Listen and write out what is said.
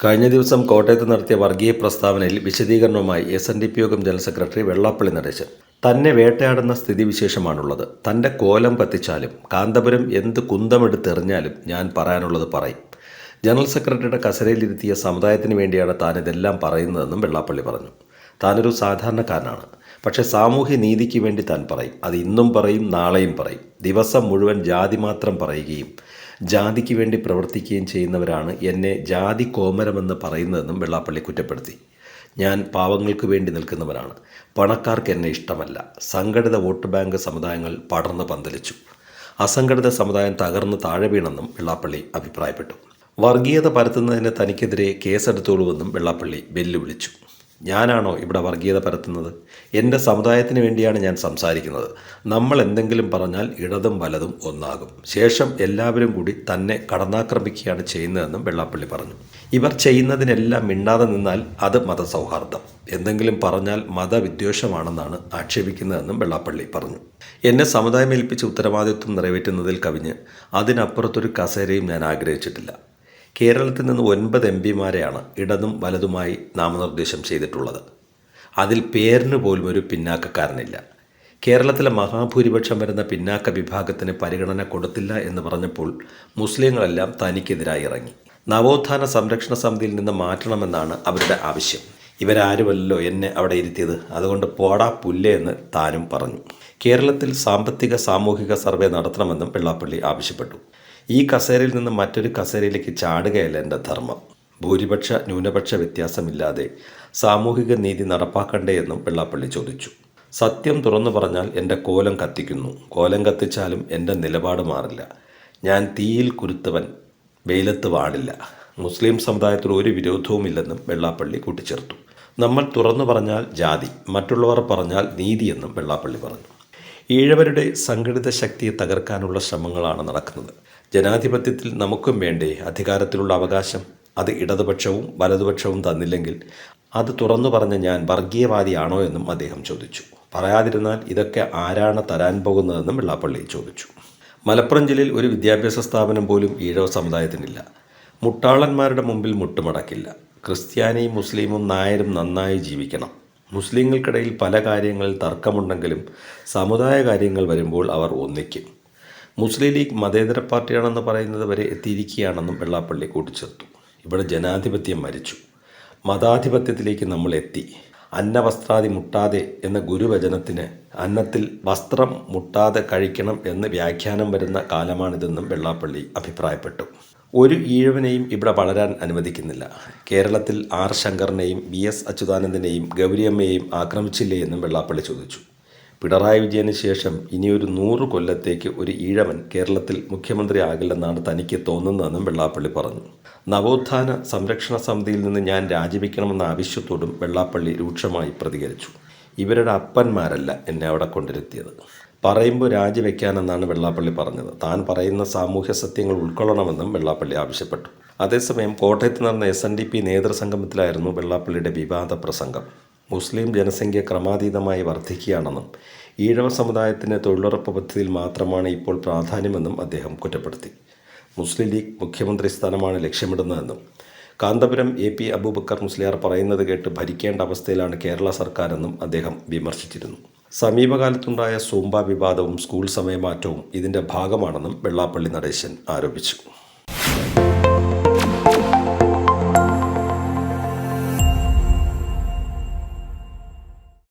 കഴിഞ്ഞ ദിവസം കോട്ടയത്ത് നടത്തിയ വർഗീയ പ്രസ്താവനയിൽ വിശദീകരണവുമായി എസ് എൻ ഡി പി യോഗം ജനറൽ സെക്രട്ടറി വെള്ളാപ്പള്ളി നടേശൻ. തന്നെ വേട്ടയാടുന്ന സ്ഥിതിവിശേഷമാണുള്ളത്. തന്റെ കോലം കത്തിച്ചാലും കാന്തപുരം എന്ത് കുന്തമെടുത്തെറിഞ്ഞാലും ഞാൻ പറയാനുള്ളത് പറയും. ജനറൽ സെക്രട്ടറിയുടെ കസരയിലിരുത്തിയ സമുദായത്തിന് വേണ്ടിയാണ് താൻ ഇതെല്ലാം പറയുന്നതെന്നും വെള്ളാപ്പള്ളി പറഞ്ഞു. താനൊരു സാധാരണക്കാരനാണ്. പക്ഷേ സാമൂഹ്യ നീതിക്ക് വേണ്ടി താൻ പറയും. അത് ഇന്നും പറയും നാളെയും പറയും. ദിവസം മുഴുവൻ ജാതി മാത്രം പറയുകയും ജാതിക്ക് വേണ്ടി പ്രവർത്തിക്കുകയും ചെയ്യുന്നവരാണ് എന്നെ ജാതി കോമരമെന്ന് പറയുന്നതെന്നും വെള്ളാപ്പള്ളി കുറ്റപ്പെടുത്തി. ഞാൻ പാവങ്ങൾക്ക് വേണ്ടി നിൽക്കുന്നവരാണ് പണക്കാർക്ക് എന്നെ ഇഷ്ടമല്ല. സംഘടിത വോട്ട് ബാങ്ക് സമുദായങ്ങൾ പടർന്ന് പന്തലിച്ചു. അസംഘടിത സമുദായം തകർന്ന് താഴെ വീണെന്നും വെള്ളാപ്പള്ളി അഭിപ്രായപ്പെട്ടു. വർഗീയത പരത്തുന്നതിന് തനിക്കെതിരെ കേസെടുത്തോളുവെന്നും വെള്ളാപ്പള്ളി വെല്ലുവിളിച്ചു. ഞാനാണോ ഇവിടെ വർഗീയത പരത്തുന്നത്? എന്റെ സമുദായത്തിന് വേണ്ടിയാണ് ഞാൻ സംസാരിക്കുന്നത്. നമ്മൾ എന്തെങ്കിലും പറഞ്ഞാൽ ഇടതും വലതും ഒന്നാകും. ശേഷം എല്ലാവരും കൂടി തന്നെ കടന്നാക്രമിക്കുകയാണ് ചെയ്യുന്നതെന്നും വെള്ളാപ്പള്ളി പറഞ്ഞു. ഇവർ ചെയ്യുന്നതിനെല്ലാം മിണ്ടാതെ നിന്നാൽ അത് മതസൗഹാർദ്ദം. എന്തെങ്കിലും പറഞ്ഞാൽ മതവിദ്വേഷമാണെന്നാണ് ആക്ഷേപിക്കുന്നതെന്നും വെള്ളാപ്പള്ളി പറഞ്ഞു. എന്നെ സമുദായം ഏൽപ്പിച്ച ഉത്തരവാദിത്വം നിറവേറ്റുന്നതിൽ കവിഞ്ഞ് അതിനപ്പുറത്തൊരു കസേരയും ഞാൻ ആഗ്രഹിച്ചിട്ടില്ല. കേരളത്തിൽ നിന്ന് ഒൻപത് എം പിമാരെയാണ് ഇടതും വലതുമായി നാമനിർദ്ദേശം ചെയ്തിട്ടുള്ളത്. അതിൽ പേരിന് പോലും ഒരു പിന്നാക്കക്കാരനില്ല. കേരളത്തിലെ മഹാഭൂരിപക്ഷം വരുന്ന പിന്നാക്ക വിഭാഗത്തിന് പരിഗണന കൊടുത്തില്ല എന്ന് പറഞ്ഞപ്പോൾ മുസ്ലിങ്ങളെല്ലാം തനിക്കെതിരായി ഇറങ്ങി. നവോത്ഥാന സംരക്ഷണ സമിതിയിൽ നിന്ന് മാറ്റണമെന്നാണ് അവരുടെ ആവശ്യം. ഇവരാരുമല്ലോ എന്നെ അവിടെ ഇരുത്തിയത്. അതുകൊണ്ട് പോടാ പുല്ലേ എന്ന് താനും പറഞ്ഞു. കേരളത്തിൽ സാമ്പത്തിക സാമൂഹിക സർവേ നടത്തണമെന്നും വെള്ളാപ്പള്ളി ആവശ്യപ്പെട്ടു. ഈ കസേരയിൽ നിന്ന് മറ്റൊരു കസേരയിലേക്ക് ചാടുകയല്ല എന്റെ ധർമ്മം. ഭൂരിപക്ഷ ന്യൂനപക്ഷ വ്യത്യാസമില്ലാതെ സാമൂഹിക നീതി നടപ്പാക്കണ്ടേ എന്നും വെള്ളാപ്പള്ളി ചോദിച്ചു. സത്യം തുറന്നു പറഞ്ഞാൽ എന്റെ കോലം കത്തിക്കുന്നു. കോലം കത്തിച്ചാലും എന്റെ നിലപാട് മാറില്ല. ഞാൻ തീയിൽ കുരുത്തവൻ വെയിലത്ത് വാടില്ല. മുസ്ലിം സമുദായത്തിൽ ഒരു വിരോധവുമില്ലെന്നും വെള്ളാപ്പള്ളി കൂട്ടിച്ചേർത്തു. നമ്മൾ തുറന്നു പറഞ്ഞാൽ ജാതി മറ്റുള്ളവർ പറഞ്ഞാൽ നീതിയെന്നും വെള്ളാപ്പള്ളി പറഞ്ഞു. ഈഴവരുടെ സംഘടിത ശക്തിയെ തകർക്കാനുള്ള ശ്രമങ്ങളാണ് നടക്കുന്നത്. ജനാധിപത്യത്തിൽ നമുക്കും വേണ്ടേ അധികാരത്തിലുള്ള അവകാശം? അത് ഇടതുപക്ഷവും വലതുപക്ഷവും തന്നില്ലെങ്കിൽ അത് തുറന്നു പറഞ്ഞ ഞാൻ വർഗീയവാദിയാണോ എന്നും അദ്ദേഹം ചോദിച്ചു. പറയാതിരുന്നാൽ ഇതൊക്കെ ആരാണ് തരാൻ പോകുന്നതെന്നും വെള്ളാപ്പള്ളി ചോദിച്ചു. മലപ്പുറം ജില്ലയിൽ ഒരു വിദ്യാഭ്യാസ സ്ഥാപനം പോലും ഈഴവ സമുദായത്തിനില്ല. മുട്ടാളന്മാരുടെ മുമ്പിൽ മുട്ടുമടക്കില്ല. ക്രിസ്ത്യാനിയും മുസ്ലിമും നായരും നന്നായി ജീവിക്കണം. മുസ്ലിങ്ങൾക്കിടയിൽ പല കാര്യങ്ങളിൽ തർക്കമുണ്ടെങ്കിലും സമുദായ കാര്യങ്ങൾ വരുമ്പോൾ അവർ ഒന്നിക്കും. മുസ്ലിം ലീഗ് മതേതര പാർട്ടിയാണെന്ന് പറയുന്നത് വരെ എത്തിയിരിക്കുകയാണെന്നും വെള്ളാപ്പള്ളി കൂട്ടിച്ചേർത്തു. ഇവിടെ ജനാധിപത്യം മരിച്ചു. മതാധിപത്യത്തിലേക്ക് നമ്മൾ എത്തി. അന്നവസ്ത്രാദി മുട്ടാതെ എന്ന ഗുരുവചനത്തിന് അന്നത്തിൽ വസ്ത്രം മുട്ടാതെ കഴിക്കണം എന്ന് വ്യാഖ്യാനം വരുന്ന കാലമാണിതെന്നും വെള്ളാപ്പള്ളി അഭിപ്രായപ്പെട്ടു. ഒരു ഈഴവനെയും ഇവിടെ വളരാൻ അനുവദിക്കുന്നില്ല. കേരളത്തിൽ ആർ ശങ്കറിനെയും വി എസ് അച്യുതാനന്ദനെയും ഗൗരിയമ്മയെയും ആക്രമിച്ചില്ലേ എന്നും വെള്ളാപ്പള്ളി ചോദിച്ചു. പിണറായി വിജയന് ശേഷം ഇനിയൊരു നൂറ് കൊല്ലത്തേക്ക് ഒരു ഈഴവൻ കേരളത്തിൽ മുഖ്യമന്ത്രി ആകില്ലെന്നാണ് തനിക്ക് തോന്നുന്നതെന്നും വെള്ളാപ്പള്ളി പറഞ്ഞു. നവോത്ഥാന സംരക്ഷണ സമിതിയിൽ നിന്ന് ഞാൻ രാജിവെക്കണമെന്ന ആവശ്യത്തോടും വെള്ളാപ്പള്ളി രൂക്ഷമായി പ്രതികരിച്ചു. ഇവരുടെ അപ്പന്മാരല്ല എന്നെ അവിടെ കൊണ്ടിരുത്തിയത് പറയുമ്പോൾ രാജിവെക്കാനെന്നാണ് വെള്ളാപ്പള്ളി പറഞ്ഞത്. താൻ പറയുന്ന സാമൂഹ്യ സത്യങ്ങൾ ഉൾക്കൊള്ളണമെന്നും വെള്ളാപ്പള്ളി ആവശ്യപ്പെട്ടു. അതേസമയം കോട്ടയത്ത് നടന്ന എസ് എൻ ഡി പി നേതൃസംഗമത്തിലായിരുന്നു വെള്ളാപ്പള്ളിയുടെ വിവാദ പ്രസംഗം. മുസ്ലിം ജനസംഖ്യ ക്രമാതീതമായി വർദ്ധിക്കുകയാണെന്നും ഈഴവ സമുദായത്തിന് തൊഴിലുറപ്പ് പദ്ധതിയിൽ മാത്രമാണ് ഇപ്പോൾ പ്രാധാന്യമെന്നും അദ്ദേഹം കുറ്റപ്പെടുത്തി. മുസ്ലിം ലീഗ് മുഖ്യമന്ത്രി സ്ഥാനമാണ് ലക്ഷ്യമിടുന്നതെന്നും കാന്തപുരം എ പി അബൂബക്കർ മുസ്ലിയാർ പറയുന്നത് കേട്ട് ഭരിക്കേണ്ട അവസ്ഥയിലാണ് കേരള സർക്കാരെന്നും അദ്ദേഹം വിമർശിച്ചിരുന്നു. സമീപകാലത്തുണ്ടായ സൂംബ വിവാദവും സ്കൂൾ സമയമാറ്റവും ഇതിന്റെ ഭാഗമാണെന്നും വെള്ളാപ്പള്ളി നടേശൻ ആരോപിച്ചു.